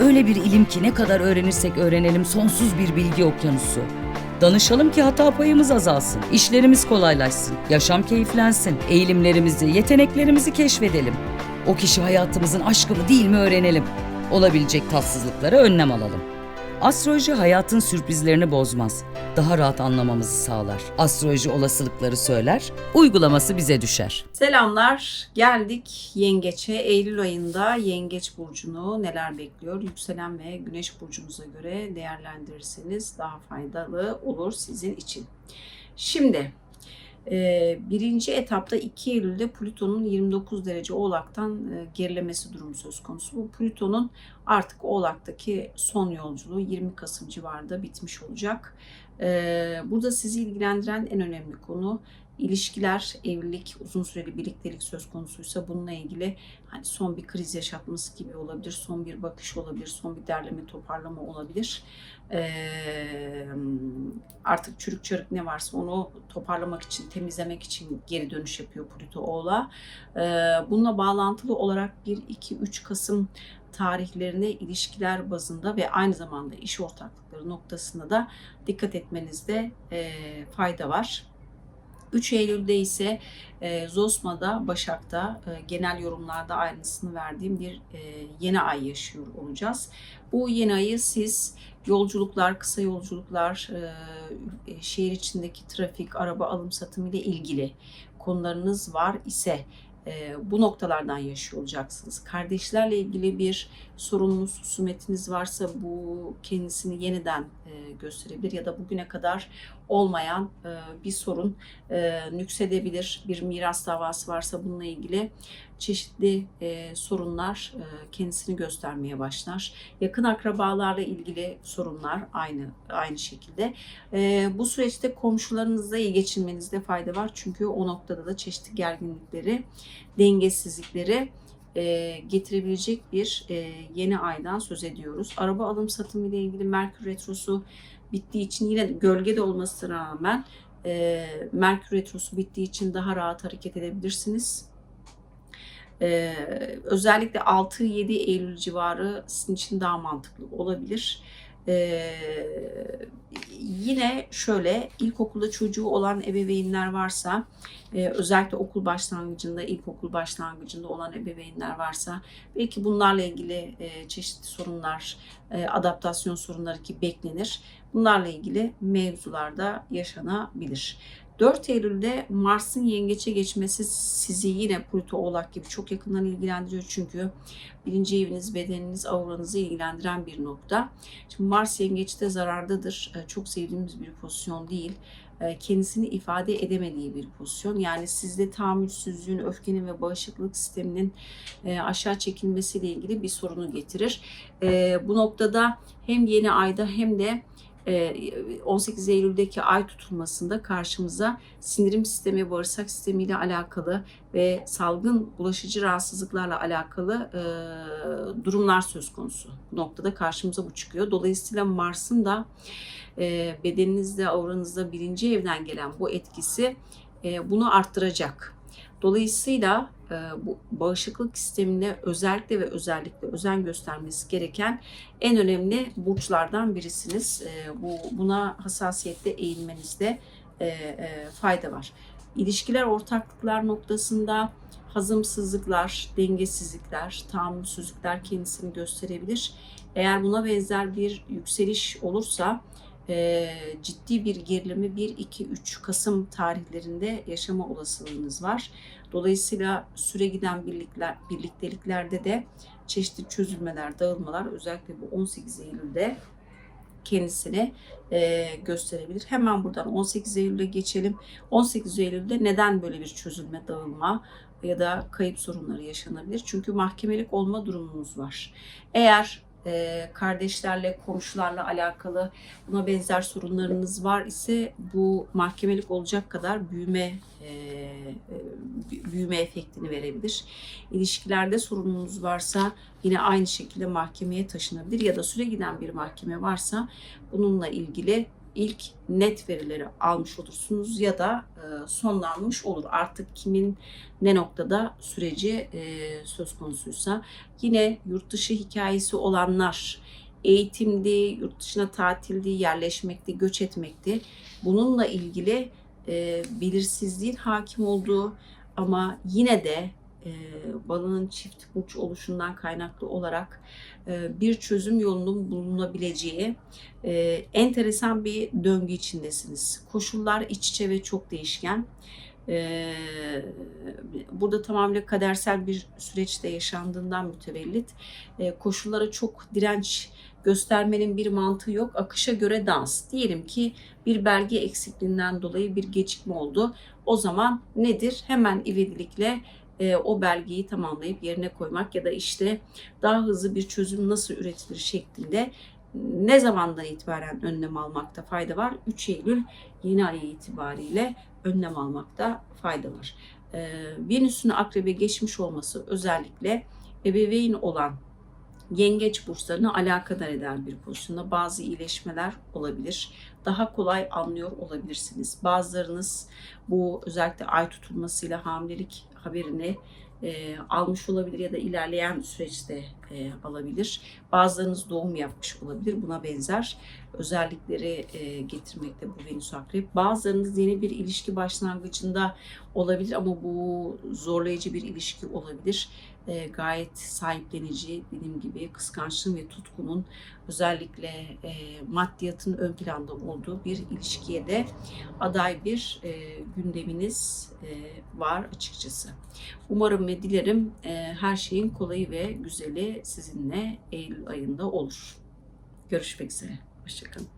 Öyle bir ilim ki ne kadar öğrenirsek öğrenelim sonsuz bir bilgi okyanusu. Danışalım ki hata payımız azalsın, işlerimiz kolaylaşsın, yaşam keyiflensin, eğilimlerimizi, yeteneklerimizi keşfedelim. O kişi hayatımızın aşkı mı değil mi öğrenelim. Olabilecek tatsızlıklara önlem alalım. Astroloji hayatın sürprizlerini bozmaz. Daha rahat anlamamızı sağlar. Astroloji olasılıkları söyler, uygulaması bize düşer. Selamlar. Geldik Yengeç'e. Eylül ayında Yengeç burcunu neler bekliyor? Yükselen ve Güneş burcunuza göre değerlendirirseniz daha faydalı olur sizin için. Şimdi e, birinci etapta 2 Eylül'de Plüton'un 29 derece Oğlak'tan e, gerilemesi durumu söz konusu. Bu Plüton'un artık Oğlak'taki son yolculuğu 20 Kasım civarında bitmiş olacak. E, Burada sizi ilgilendiren en önemli konu ilişkiler, evlilik, uzun süreli birliktelik söz konusuysa bununla ilgili hani son bir kriz yaşatması gibi olabilir, son bir bakış olabilir, son bir derleme toparlama olabilir. Ee, artık çürük çarık ne varsa onu toparlamak için, temizlemek için geri dönüş yapıyor Plüto Oğlak'a. Ee, bununla bağlantılı olarak 1, 2, 3 Kasım tarihlerine ilişkiler bazında ve aynı zamanda iş ortaklıkları noktasında da dikkat etmenizde e, fayda var. 3 Eylül'de ise e, Zosma'da, Başak'ta e, genel yorumlarda ayrıntısını verdiğim bir e, yeni ay yaşıyor olacağız. Bu yeni ayı siz yolculuklar, kısa yolculuklar, e, şehir içindeki trafik, araba alım satımı ile ilgili konularınız var ise e, bu noktalardan yaşıyor olacaksınız. Kardeşlerle ilgili bir sorununuz, husumetiniz varsa bu kendisini yeniden e, gösterebilir ya da bugüne kadar olmayan e, bir sorun e, nüksedebilir. Bir miras davası varsa bununla ilgili çeşitli e, sorunlar e, kendisini göstermeye başlar. Yakın akrabalarla ilgili sorunlar aynı aynı şekilde. Bu süreçte komşularınızla iyi geçinmenizde fayda var. Çünkü o noktada da çeşitli gerginlikleri, dengesizlikleri getirebilecek bir yeni aydan söz ediyoruz. Araba alım satımı ile ilgili Merkür Retrosu bittiği için yine gölgede olmasına rağmen e, Merkür Retrosu bittiği için daha rahat hareket edebilirsiniz. Ee, özellikle 6-7 Eylül civarı sizin için daha mantıklı olabilir. Ee, yine şöyle ilkokulda çocuğu olan ebeveynler varsa e, özellikle okul başlangıcında ilkokul başlangıcında olan ebeveynler varsa belki bunlarla ilgili e, çeşitli sorunlar e, adaptasyon sorunları ki beklenir bunlarla ilgili mevzularda yaşanabilir. 4 Eylül'de Mars'ın yengeçe geçmesi sizi yine Plüto Oğlak gibi çok yakından ilgilendiriyor. Çünkü birinci eviniz, bedeniniz, auranızı ilgilendiren bir nokta. Şimdi Mars yengeçte zarardadır. Ee, Çok sevdiğimiz bir pozisyon değil. Ee, Kendisini ifade edemediği bir pozisyon. Yani sizde tahammülsüzlüğün, öfkenin ve bağışıklık sisteminin e, aşağı çekilmesiyle ilgili bir sorunu getirir. Bu noktada hem yeni ayda hem de 18 e, Eylül'deki ay tutulmasında karşımıza sindirim sistemi, bağırsak sistemi ile alakalı ve salgın bulaşıcı rahatsızlıklarla alakalı e, durumlar söz konusu. Bu noktada karşımıza bu çıkıyor. Dolayısıyla Mars'ın da e, bedeninizde, auranızda birinci evden gelen bu etkisi bunu arttıracak. Dolayısıyla bu bağışıklık sistemine özellikle ve özellikle özen göstermesi gereken en önemli burçlardan birisiniz. E, bu buna hassasiyetle eğilmenizde e, fayda var. İlişkiler, ortaklıklar noktasında hazımsızlıklar, dengesizlikler, tahammülsüzlükler kendisini gösterebilir. Eğer buna benzer bir yükseliş olursa e, ciddi bir gerilimi 1-2-3 Kasım tarihlerinde yaşama olasılığınız var. Dolayısıyla süre giden birlikler, birlikteliklerde de çeşitli çözülmeler, dağılmalar özellikle bu 18 Eylül'de kendisini e, gösterebilir. Hemen buradan 18 Eylül'e geçelim. 18 Eylül'de neden böyle bir çözülme, dağılma ya da kayıp sorunları yaşanabilir? Çünkü mahkemelik olma durumunuz var. Eğer e, kardeşlerle, komşularla alakalı buna benzer sorunlarınız var ise bu mahkemelik olacak kadar büyüme e, e, büyüme efektini verebilir. İlişkilerde sorununuz varsa yine aynı şekilde mahkemeye taşınabilir ya da süre giden bir mahkeme varsa bununla ilgili ilk net verileri almış olursunuz ya da e, sonlanmış olur. Artık kimin ne noktada süreci e, söz konusuysa yine yurt dışı hikayesi olanlar eğitimdi, yurt dışına tatildi, yerleşmekti, göç etmekti. Bununla ilgili e, belirsizliğin hakim olduğu ama yine de e, balığın çift burç oluşundan kaynaklı olarak e, bir çözüm yolunun bulunabileceği e, enteresan bir döngü içindesiniz. Koşullar iç içe ve çok değişken. E, burada tamamıyla kadersel bir süreçte yaşandığından mütevellit e, koşullara çok direnç göstermenin bir mantığı yok. Akışa göre dans. Diyelim ki bir belge eksikliğinden dolayı bir gecikme oldu. O zaman nedir? Hemen ivedilikle e, o belgeyi tamamlayıp yerine koymak ya da işte daha hızlı bir çözüm nasıl üretilir şeklinde ne zamandan itibaren önlem almakta fayda var? 3 Eylül yeni ay itibariyle önlem almakta fayda var. E, Venüs'ün akrebe geçmiş olması özellikle ebeveyn olan yengeç burçlarını alakadar eden bir pozisyonda bazı iyileşmeler olabilir. Daha kolay anlıyor olabilirsiniz. Bazılarınız bu özellikle ay tutulmasıyla hamilelik haberini e, almış olabilir ya da ilerleyen süreçte e, alabilir. Bazılarınız doğum yapmış olabilir. Buna benzer özellikleri e, getirmekte bu Venüs Akrep. Bazılarınız yeni bir ilişki başlangıcında olabilir ama bu zorlayıcı bir ilişki olabilir. E, gayet sahiplenici, dediğim gibi kıskançlığın ve tutkunun özellikle e, maddiyatın ön planda olduğu bir ilişkiye de aday bir e, gündeminiz e, var açıkçası. Umarım ve dilerim e, her şeyin kolayı ve güzeli sizinle Eylül ayında olur. Görüşmek üzere. Hoşçakalın.